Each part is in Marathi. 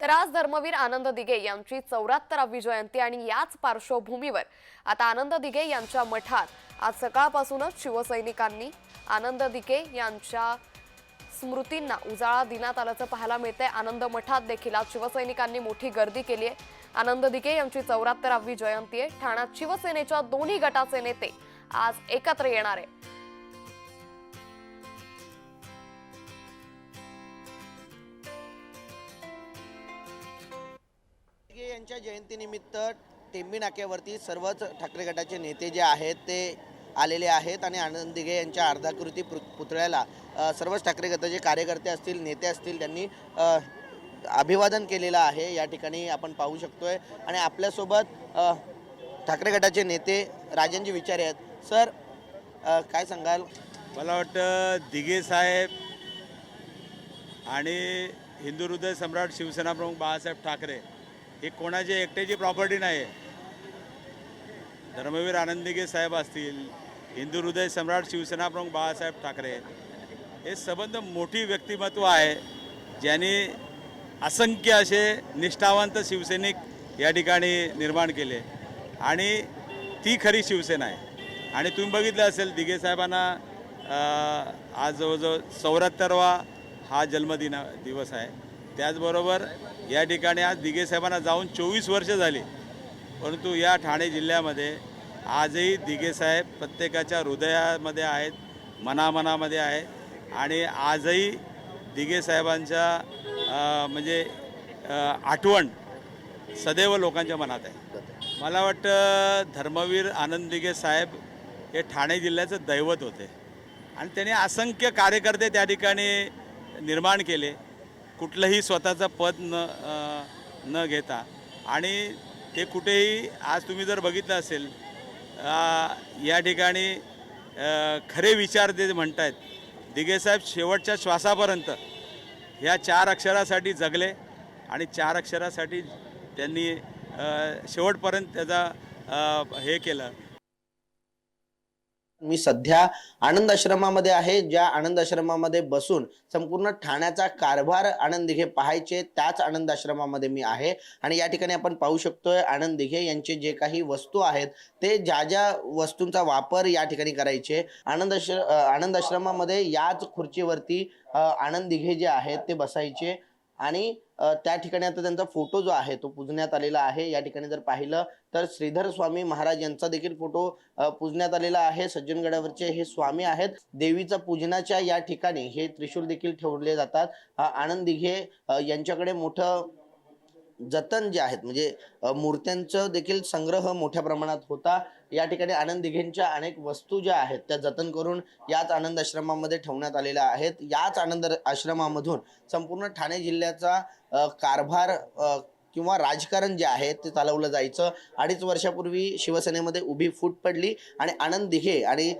तर आज धर्मवीर आनंद दिघे यांची चौऱ्याहत्तरावी जयंती आणि याच पार्श्वभूमीवर आता आनंद दिघे यांच्या मठात आज सकाळपासूनच शिवसैनिकांनी आनंद दिघे यांच्या स्मृतींना उजाळा देण्यात आल्याचं पाहायला मिळतंय. आनंद मठात देखील आज शिवसैनिकांनी मोठी गर्दी केली आहे. आनंद दिघे यांची चौऱ्याहत्तरावी जयंती आहे. ठाण्यात शिवसेनेच्या दोन्ही गटाचे नेते आज एकत्र येणार आहे यांच्या जयंतीनिमित्त टेंबी नाक्यावरती सर्वच ठाकरे गटाचे नेते जे आहेत ते आलेले आहेत आणि आनंद दिघे यांच्या अर्धाकृती पु- पुतळ्याला सर्वच ठाकरे गटाचे कार्यकर्ते असतील नेते असतील त्यांनी अभिवादन केलेलं आहे. या ठिकाणी आपण पाहू शकतोय. आणि आपल्यासोबत ठाकरे गटाचे नेते राजनजी विचारे आहेत. सर काय सांगाल? मला वाटतं दिघे साहेब आणि हिंदू हृदय सम्राट शिवसेना प्रमुख बाळासाहेब ठाकरे हे कोणाची एकट्याची प्रॉपर्टी नाही. धर्मवीर आनंद दिघे साहेब असतील हिंदू हृदय सम्राट शिवसेना प्रमुख बाळासाहेब ठाकरे हे संबंध मोठी व्यक्तिमत्व आहे ज्यांनी असंख्य असे निष्ठावंत शिवसैनिक या ठिकाणी निर्माण केले. आणि ती खरी शिवसेना आहे. आणि तुम्ही बघितलं असेल दिघे साहेबांना आज जवळजवळ चौऱ्याहत्तरवा हा जन्मदिन दिवस आहे. त्याचबरोबर या ठिकाणी आज दिघे साहेबांना जाऊन चोवीस वर्ष झाली. परंतु या ठाणे जिल्ह्यामध्ये आजही दिघेसाहेब प्रत्येकाच्या हृदयामध्ये आहेत मनामनामध्ये आहे आणि आजही दिघेसाहेबांच्या म्हणजे आठवण सदैव लोकांच्या मनात आहे. मला वाटतं धर्मवीर आनंद दिघे साहेब हे ठाणे जिल्ह्याचं दैवत होते. आणि त्यांनी असंख्य कार्यकर्ते त्या ठिकाणी निर्माण केले. कुठलंही स्वतःचं पद न न घेता. आणि ते कुठेही आज तुम्ही जर बघितलं असेल या ठिकाणी खरे विचार ते म्हणतायत दिगेसाहेब शेवटच्या श्वासापर्यंत ह्या चार अक्षरासाठी जगले आणि चार अक्षरासाठी त्यांनी शेवटपर्यंत त्याचा हे केलं. मी सध्या आनंद आश्रमामध्ये आहे. ज्या आनंद आश्रमामध्ये बसून संपूर्ण ठाण्याचा कारभार आनंद दिघे पाहायचे त्याच आनंद आश्रमामध्ये मी आहे. आणि या ठिकाणी आपण पाहू शकतोय आनंद दिघे यांचे जे काही वस्तू आहेत ते ज्या ज्या वस्तूंचा वापर या ठिकाणी करायचे. आनंद आश्र आनंद आश्रमामध्ये याच खुर्चीवरती आनंद दिघे जे आहेत ते बसायचे. आणि त्या ठिकाणी आता त्यांचा फोटो जो आहे तो पुजण्यात आलेला आहे. या ठिकाणी जर पाहिलं तर श्रीधर स्वामी महाराज यांचा देखील फोटो पुजण्यात पूजण्यात आलेला आहे. सज्जनगडावरचे हे स्वामी आहेत. देवीचा पूजनाच्या या ठिकाणी हे त्रिशूल देखील ठेवले जातात. आनंद दिघे यांच्याकडे मोठं जतन जे आहेत म्हणजे मूर्त्यांचं देखील संग्रह मोठ्या प्रमाणात होता. या ठिकाणी आनंद दिघेंच्या अनेक वस्तू ज्या आहेत त्या जतन करून याच आनंद आश्रमामध्ये ठेवण्यात आलेल्या आहेत. याच आनंद आश्रमामधून संपूर्ण ठाणे जिल्ह्याचा कारभार किंवा राजकारण जे आहे ते चालवलं जायचं. अडीच वर्षापूर्वी शिवसेनेमध्ये उभी फूट पडली आणि आनंद दिघे आणि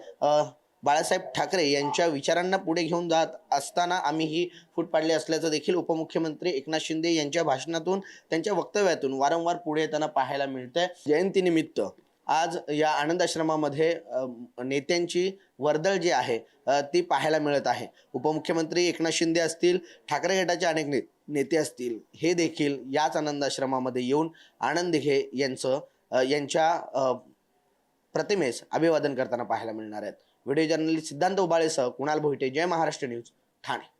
बाळासाहेब ठाकरे यांच्या विचारांना पुढे घेऊन जात असताना आम्ही ही फूट पाडली असल्याचं देखील उपमुख्यमंत्री एकनाथ शिंदे यांच्या भाषणातून त्यांच्या वक्तव्यातून वारंवार पुढे येताना पाहायला मिळतंय. जयंतीनिमित्त. आज या आनंद आश्रमामध्ये नेत्यांची वर्दळ जी आहे ती पाहायला मिळत आहे. उपमुख्यमंत्री एकनाथ शिंदे असतील ठाकरे गटाचे अनेक ने नेते असतील हे देखील याच आनंद आश्रमामध्ये येऊन आनंद दिघे यांचं यांच्या प्रतिमेस अभिवादन करताना पाहायला मिळणार आहेत. व्हिडिओ जर्नलिस्ट सिद्धांत उबाळेसह कुणाल भोईटे जय महाराष्ट्र न्यूज ठाणे.